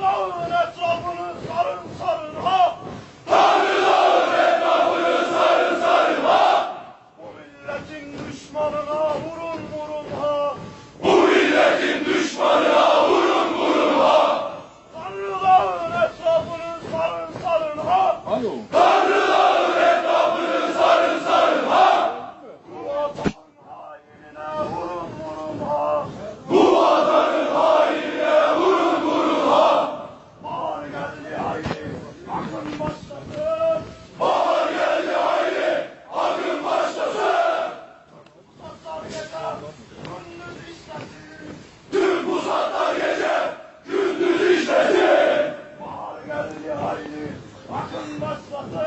Dağın etrafını sarın sarın ha! Tanrı dağın etrafını sarın sarın ha! Bu milletin düşmanına vurun vurun ha! Bu milletin düşmanına vurun vurun ha! Tanrı dağın etrafını sarın sarın ha! Alo! Tanrı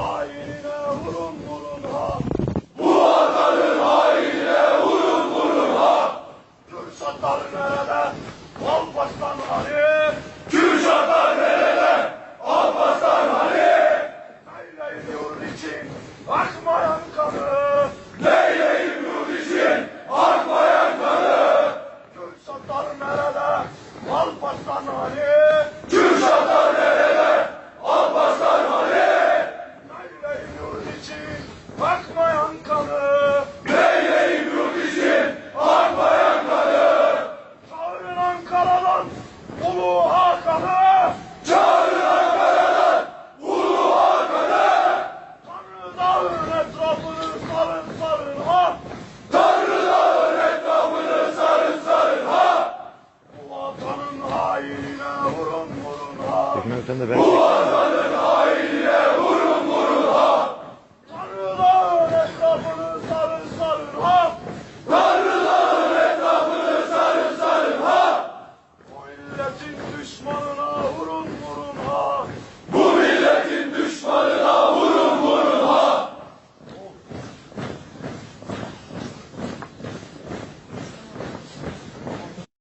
Hainine vurun vurun ha. Ulu Hakan'ı çağırın Ankara'dan! Ulu Hakan'ı! Tanrı dağın etrafını sarın sarın ha! Tanrı dağın etrafını sarın sarın ha! Bu vatanın hainine vurun vurun ha! Bu vatanın hainine